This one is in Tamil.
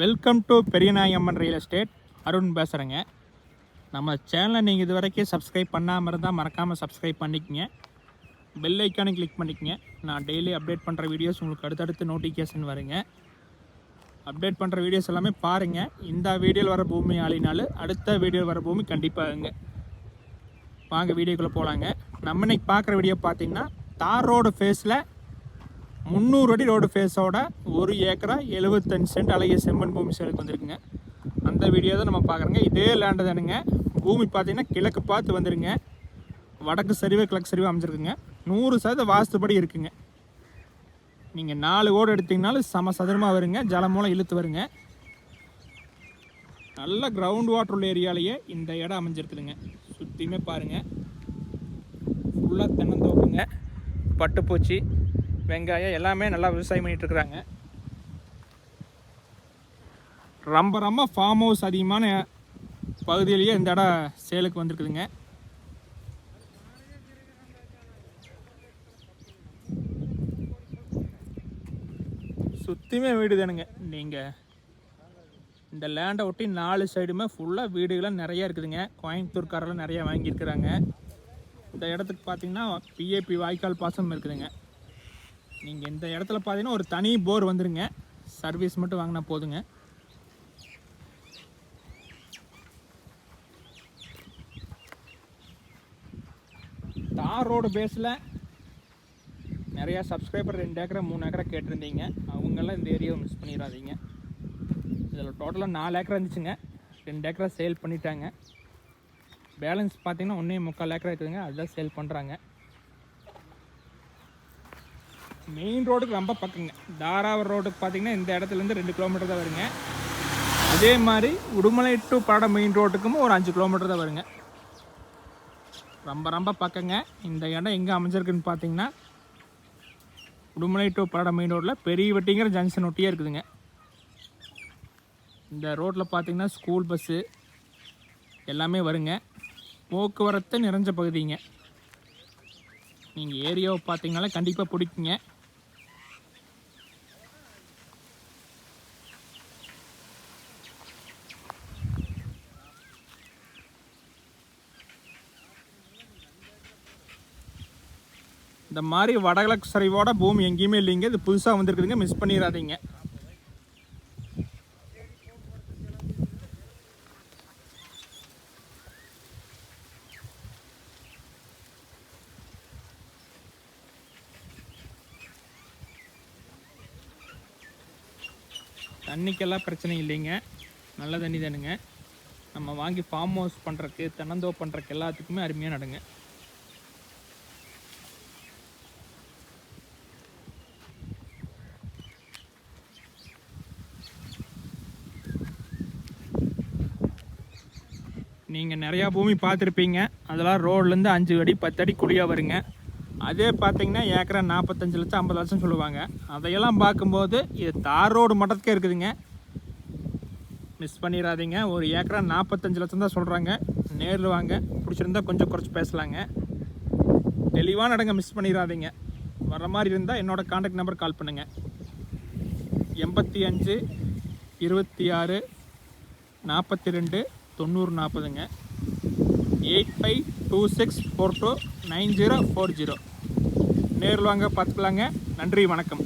Welcome to Periyanayamman real estate Arun பேசுகிறேங்க நம்ம சேனலை நீங்கள் இது வரைக்கும் சப்ஸ்கிரைப் பண்ணாமல் இருந்தால் மறக்காமல் சப்ஸ்கிரைப் பண்ணிக்கங்க. பெல் ஐக்கானை கிளிக் பண்ணிக்கங்க. நான் டெய்லி அப்டேட் பண்ணுற வீடியோஸ் உங்களுக்கு அடுத்தடுத்து நோட்டிஃபிகேஷன் வருங்க. அப்டேட் பண்ணுற வீடியோஸ் எல்லாமே பாருங்கள் இந்த வீடியோவில் வர பூமி ஆளினாலும் அடுத்த வீடியோவில் வர பூமி கண்டிப்பாகுங்க. வாங்க வீடியோக்குள்ளே போகலாங்க நம்ம இன்றைக்கி பார்க்குற வீடியோ பார்த்தீங்கன்னா தார் ரோடு ஃபேஸில் முந்நூறு அடி ரோடு ஃபேஸோட ஒரு ஏக்கரா எழுபத்தஞ்சு சென்ட் அழகிய செம்மன் பூமி சேலுக்கு வந்திருக்குங்க. அந்த வீடியோ தான் நம்ம பார்க்குறோங்க. இதே லேண்டு தானுங்க. பூமி பார்த்தீங்கன்னா கிழக்கு பார்த்து வந்துருங்க. வடக்கு சரிவு கிழக்கு சரிவு அமைஞ்சிருக்குங்க. நூறு சதவீத வாஸ்துபடி இருக்குங்க. நீங்கள் நாலு ஓடு எடுத்திங்கனாலும் சம சதுரமாக வருங்க. ஜலம் மூலம் இழுத்து வருங்க. நல்ல கிரவுண்ட் வாட்டர் உள்ள ஏரியாலேயே இந்த இடம் அமைஞ்சிருக்குதுங்க. சுற்றியுமே பாருங்கள் ஃபுல்லாக தென்னந்தோப்புங்க. பட்டுப்பூச்சி. வெங்காயம் எல்லாமே நல்லா விவசாயம் பண்ணிகிட்டு இருக்கிறாங்க ரொம்ப ரொம்ப ஃபார்ம் ஹவுஸ் அதிகமான பகுதியிலேயே இந்த இடம் சேலுக்கு வந்திருக்குதுங்க. சுற்றியுமே வீடு தானுங்க. நீங்கள் இந்த லேண்டை ஒட்டி நாலு சைடுமே ஃபுல்லாக வீடுகளாக நிறைய இருக்குதுங்க. கோயம்புத்தூர்காரெல்லாம் நிறையா வாங்கியிருக்கிறாங்க. இந்த இடத்துக்கு பார்த்தீங்கன்னா பிஏபி வாய்க்கால் பாசனம் இருக்குதுங்க. நீங்கள் இந்த இடத்துல பார்த்தீங்கன்னா ஒரு தனி போர் வந்துருங்க. சர்வீஸ் மட்டும் வாங்கினா போதுங்க. தார் ரோடு பேஸில் நிறையா சப்ஸ்கிரைபர் ரெண்டு ஏக்கரை மூணு ஏக்கரை கேட்டிருந்தீங்க. அவங்கெல்லாம் இந்த ஏரியாவை மிஸ் பண்ணிடாதீங்க. இதில் டோட்டலாக நாலு ஏக்கரை இருந்துச்சுங்க. ரெண்டு ஏக்கரை சேல் பண்ணிட்டாங்க. பேலன்ஸ் பார்த்தீங்கன்னா ஒன்றே முக்கால் ஏக்கரை இருக்குதுங்க அதுதான் சேல் பண்ணுறாங்க மெயின் ரோடுக்கு ரொம்ப பக்கங்க. தாராவூர் ரோடுக்கு பார்த்தீங்கன்னா இந்த இடத்துலேருந்து ரெண்டு கிலோமீட்டர் தான் வருங்க. அதே மாதிரி உடுமலை டு படம் மெயின் ரோட்டுக்கும் ஒரு அஞ்சு கிலோமீட்டர் தான் வருங்க. ரொம்ப ரொம்ப பக்கங்க. இந்த இடம் எங்கே அமைஞ்சிருக்குன்னு பார்த்தீங்கன்னா உடுமலை டு படம் மெயின் ரோட்டில் பெரிய வெட்டிங்கிற ஜங்ஷன் ஒட்டியே இருக்குதுங்க. இந்த ரோட்டில் பார்த்தீங்கன்னா ஸ்கூல் பஸ்ஸு எல்லாமே வருங்க. போக்குவரத்து நிறைஞ்ச பகுதிங்க. நீங்கள் ஏரியாவை பார்த்தீங்கன்னா கண்டிப்பாக பிடிக்குங்க. இந்த மாதிரி வடகிழக்கு சரிவோட பூமி எங்கேயுமே இல்லைங்க. இது புதுசாக வந்திருக்குதுங்க. மிஸ் பண்ணிடாதீங்க தண்ணிக்கெல்லாம் பிரச்சனை இல்லைங்க. நல்ல தண்ணி தானுங்க. நம்ம வாங்கி ஃபார்ம் ஹவுஸ் பண்ணுறக்கு தென்னந்தோ பண்ணுறக்கு எல்லாத்துக்குமே அருமையாக நடுங்க. நீங்கள் நிறையா பூமி பார்த்துருப்பீங்க. அதெல்லாம் ரோட்லேருந்து அஞ்சு அடி பத்து அடி குழியாக வருங்க. அதே பார்த்தீங்கன்னா ஏக்கரா நாற்பத்தஞ்சு லட்சம் ஐம்பது லட்சம் சொல்லுவாங்க. அதையெல்லாம் பார்க்கும்போது இது தார் ரோடு மட்டத்துக்கே இருக்குதுங்க. மிஸ் பண்ணிடாதீங்க. ஒரு ஏக்கரா நாற்பத்தஞ்சு லட்சம் தான் சொல்கிறாங்க நேரில் வாங்க. பிடிச்சிருந்தா கொஞ்சம் குறைச்சி பேசலாங்க. தெளிவான இடங்க மிஸ் பண்ணிடாதீங்க. வர மாதிரி இருந்தால் என்னோடய காண்டாக்ட் நம்பர் கால் பண்ணுங்கள் எண்பத்தி அஞ்சு இருபத்தி ஆறு நாற்பத்தி ரெண்டு தொண்ணூறு நாற்பதுங்க. Eight five two six four two nine zero four zero. நேரில் வாங்க பார்த்துக்கலாங்க. நன்றி வணக்கம்.